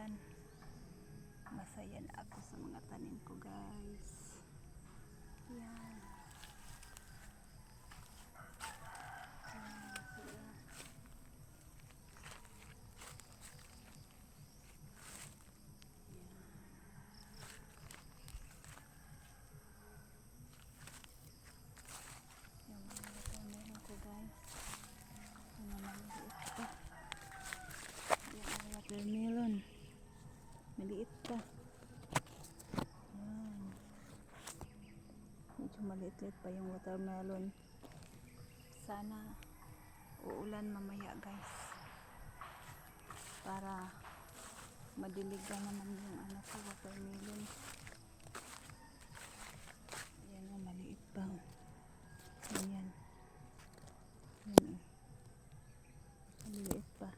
ulan. Masaya na ako sa mga tanim ko guys. Yan. Yan sila. Yung mga watermelon ko guys. Yung mga maliit pa. Yan ang watermelon. Maliit pa. Yan. Maliit-liit pa yung watermelon. Sana uulan mamaya guys. Para madiligan naman yung ano ko watermelon. Yan ang maliit pa. oh. Ayan. Ayan o. Maliliit pa.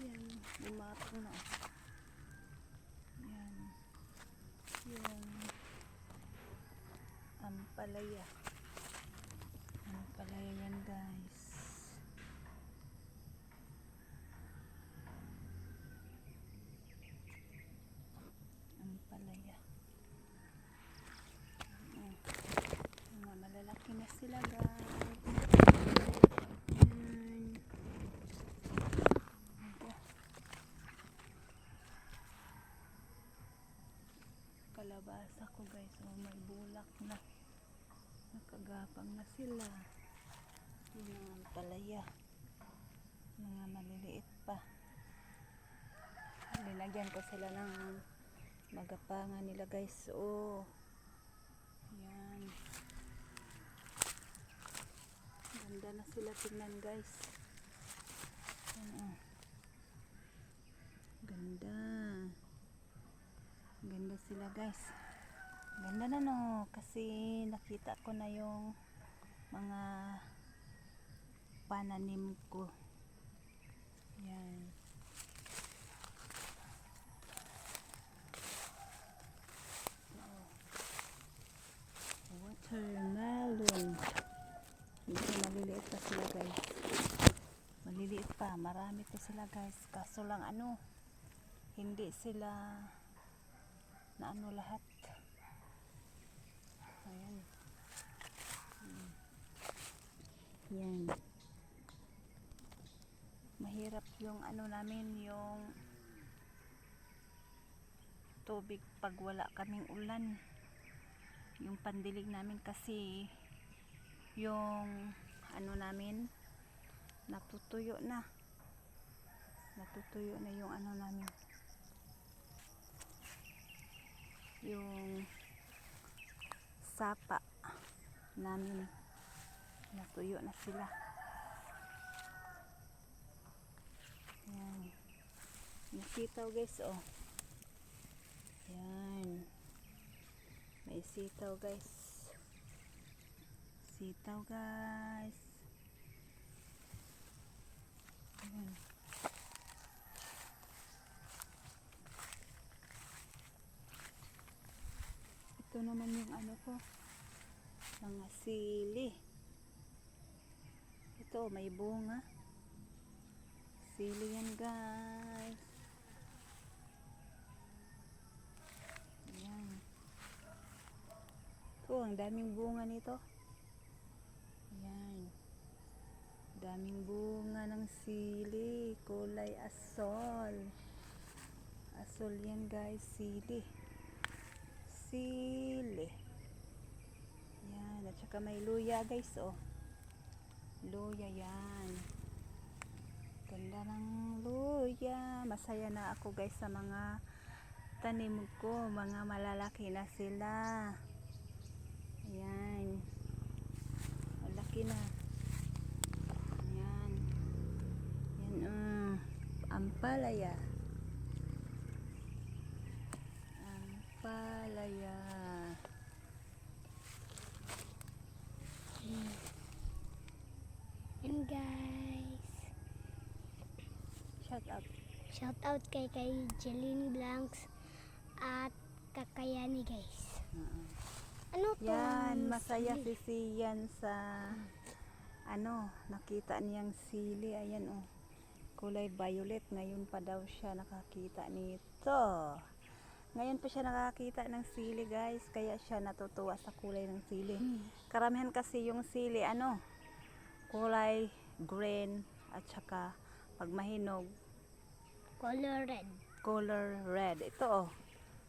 Yan. Bumatong na. Yan. Yan. Ampalaya. Ampalaya yan guys. ang palaya. Mm. Mga malalaki na sila guys. Kalabasa ko guys. Oh, may bulak na. Nakagapang na sila. Yung mga palaya. Mga maliliit pa. Linagyan ko sila ng magapangan nila guys. Oh. Yan. Ganda na sila tingnan guys. Yan oh. Ganda. Ganda sila guys. Ganda na no. Kasi nakita ko na yung mga pananim ko. Yan. Watermelon. Medyo maliliit pa sila guys. Maliliit pa. Marami pa sila guys. Kaso lang ano, hindi sila na ano lahat. Ayan. Hmm. Yan. Mahirap yung ano namin, yung tubig pag wala kaming ulan. Yung pandilig namin kasi yung ano namin natutuyo na. Natutuyo na yung ano namin. Yung sapa namin natuyo na sila yan yung sitaw guys oh yan may sitaw guys. Sitaw guys. Ayan. Ito naman yung ano ko. Mga sili. Ito may bunga. Sili yan guys. Ayan. Oh, ang daming bunga nito. Ayan. Daming bunga ng sili. Kulay asol. Asol yan guys, sili. Sili. Yan. At saka may luya guys, oh. Luya yan. Ganda ng luya. Masaya na ako guys sa mga tanim ko. Mga malalaki na sila. Ayan. Malaki na. Ayan. Yan, uh, ampalaya. Ampalaya. Guys, Shut up. shout out kay kay Jeline Blanks at Kakayani guys. Ano to? Yan, masaya si Sian sa ano, nakita niyang sili. Ayan oh. Kulay violet. Ngayon pa daw siya nakakita nito. Ngayon pa siya nakakita ng sili guys. Kaya siya natutuwa sa kulay ng sili. Karamihan kasi yung sili ano, kulay green at saka pag mahinog, Color red. color red. Ito oh,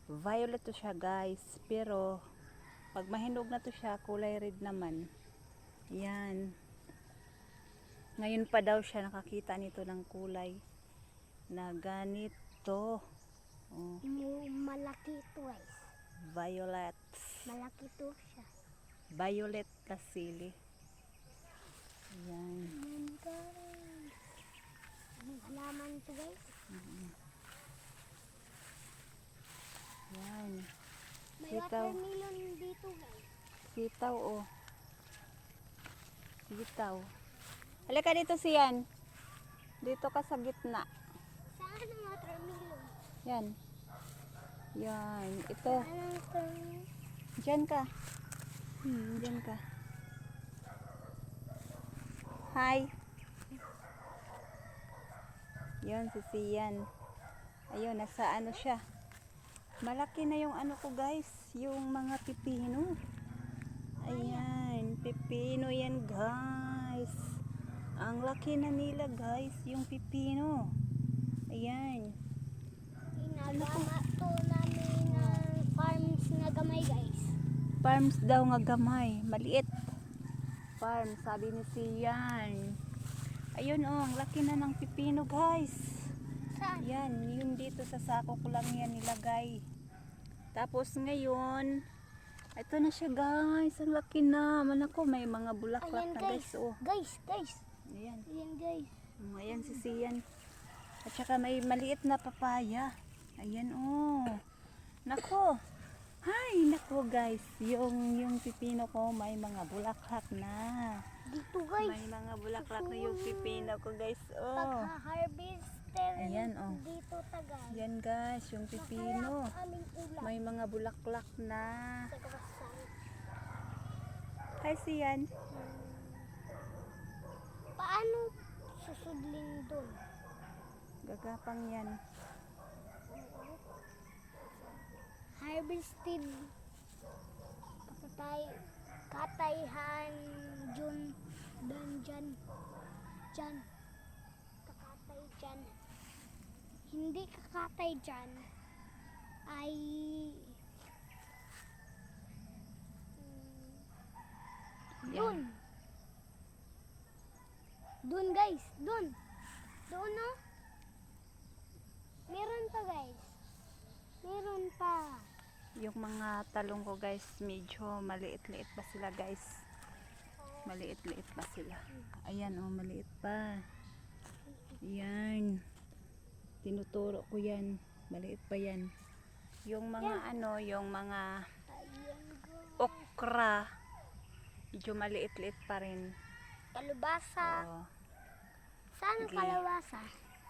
violet to siya guys. Pero pag mahinog na to siya, kulay red naman. Yan. Ngayon pa daw siya nakakita nito ng kulay na ganito. Oh, Malaki to guys. violet. Malaki to siya. Violet na sili. Yan. Yan guys. Anong halaman to guys? Yan. May Sitaw. watermelon dito guys. Sitaw oh. Sitaw. Halika dito siyan. Dito ka sa gitna. Saan ang watermelon? Yan. Yan. Ito. Anong watermelon? Diyan ka. Hmm, diyan ka. Hi. Yan, si Sian. Ayun, nasa ano siya. Malaki na yung ano ko guys. Yung mga pipino. Ayan, pipino yan guys. Ang laki na nila guys, yung pipino. Ayan. Ginagama to namin ng farms na gamay guys. Farms daw nga gamay, maliit. Farm, sabi ni Sian. Ayun oh, ang laki na ng pipino guys. Saan? Yan, yun dito sa sako ko lang yan nilagay. Tapos ngayon, ito na siya guys, ang laki na. Man ako, may mga bulaklak Ayan na guys. guys. Oh, Guys, guys. ayan. Ayan guys. Oh, ayan si Sian. At saka may maliit na papaya. Ayan oh. Nako. Hay, nako guys. Yung yung pipino ko may mga bulaklak na. Dito guys. May mga bulaklak na yung pipino ko guys. Oh. Pagka-harvester Ayan, oh. dito ta guys. Yan guys, yung pipino. May mga bulaklak na. Hi Sian. Paano susudling doon? Gagapang yan. Harvested. Katay, katayhan Jun dan Jan. Jan. Kakatay Jan. Hindi kakatay Jan ay mm, Yan. Dun. Dun guys, dun. Doon no? Meron pa guys. Meron pa. Yung mga talong ko guys, medyo maliit-liit pa sila guys. Maliit-liit pa sila. Ayan oh, maliit pa. Yan. Tinuturo ko yan. Maliit pa yan. Yung mga ano, yung mga okra, medyo maliit-liit pa rin. Kalubasa. Oo. Saan Sige. kalabasa?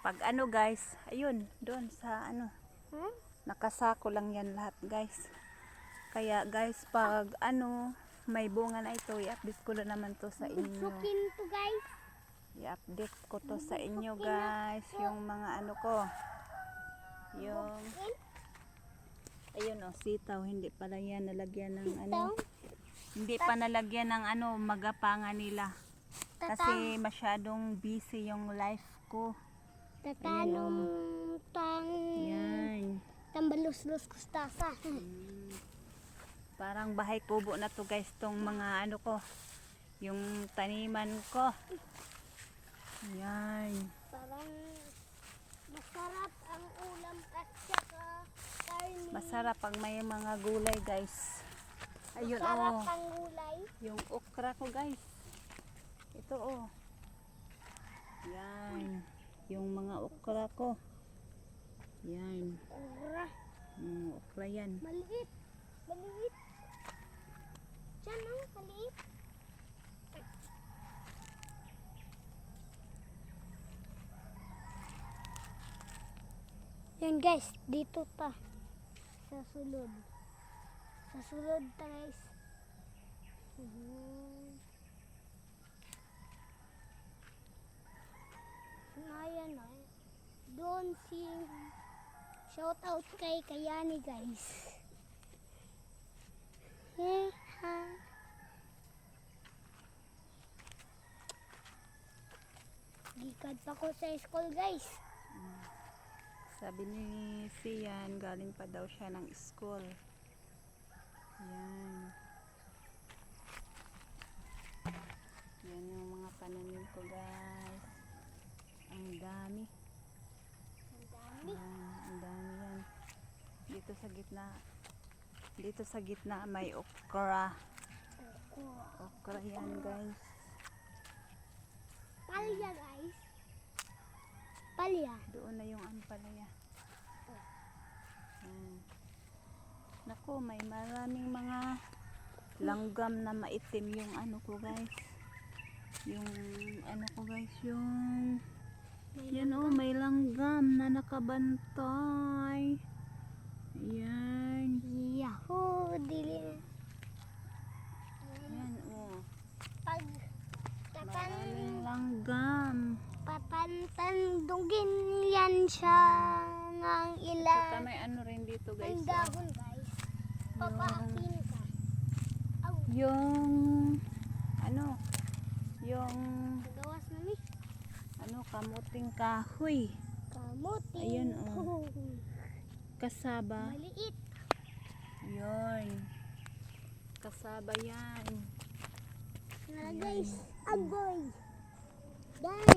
Pag ano guys, ayun, doon sa ano, Hmm? Nakasako lang yan lahat guys. Kaya guys, pag ano, may bunga na ito, i-update ko na naman to sa inyo. Bugsukin to guys. I-update ko to sa inyo guys, yung mga ano ko. Yung, ayun oh, sitaw, hindi pala yan nalagyan ng ano. Hindi pa nalagyan ng ano, magapangan nila. Kasi masyadong busy yung life ko. Tatanong tang Yan. Tambalus-lus kustasa. Parang bahay kubo na to guys, tong mga ano ko. Yung taniman ko. Yan. Parang masarap ang ulam at saka karne. Masarap pag may mga gulay guys. Ayun Masarap oh. ang gulay. Yung okra ko guys. Ito oh. Yan. Yung mga okra ko. Yan. Ura. Mm, okra yan. Maliit. Maliit. Diyan oh, maliit. Yan guys, dito ta. Sa sulod. Sa sulod ta guys. Mhm. Ayan na. Doon si shout out kay Kayani guys. Yeah. Gikad pa ko sa school guys. Sabi ni Sian, galing pa daw siya ng school. Yan. Yan yung mga pananim ko guys. Ang dami. Ang dami. Yan, dami yan. Dito sa gitna. Dito sa gitna may okra. Okra yan guys. Palya guys. Palya. Doon na yung ampalaya. Yan. Naku, may maraming mga langgam na maitim yung ano ko guys. Yung ano ko guys, yung yan oh, may langgam na nakabantay. Yan. Yahoo! Dili. Yan oh. Pag tatan, Maraming langgam. papantandugin yan siya ng Saka ilan. may ano rin dito guys. Ang oh. dahon guys. Papaakin ka. Aw, Yung ano, yung. Ano, kamuting kahoy. Kamuti. Ayun, oh. Kasaba. Maliit. Yun. Kasaba yan. Na guys. Agoy. Guys.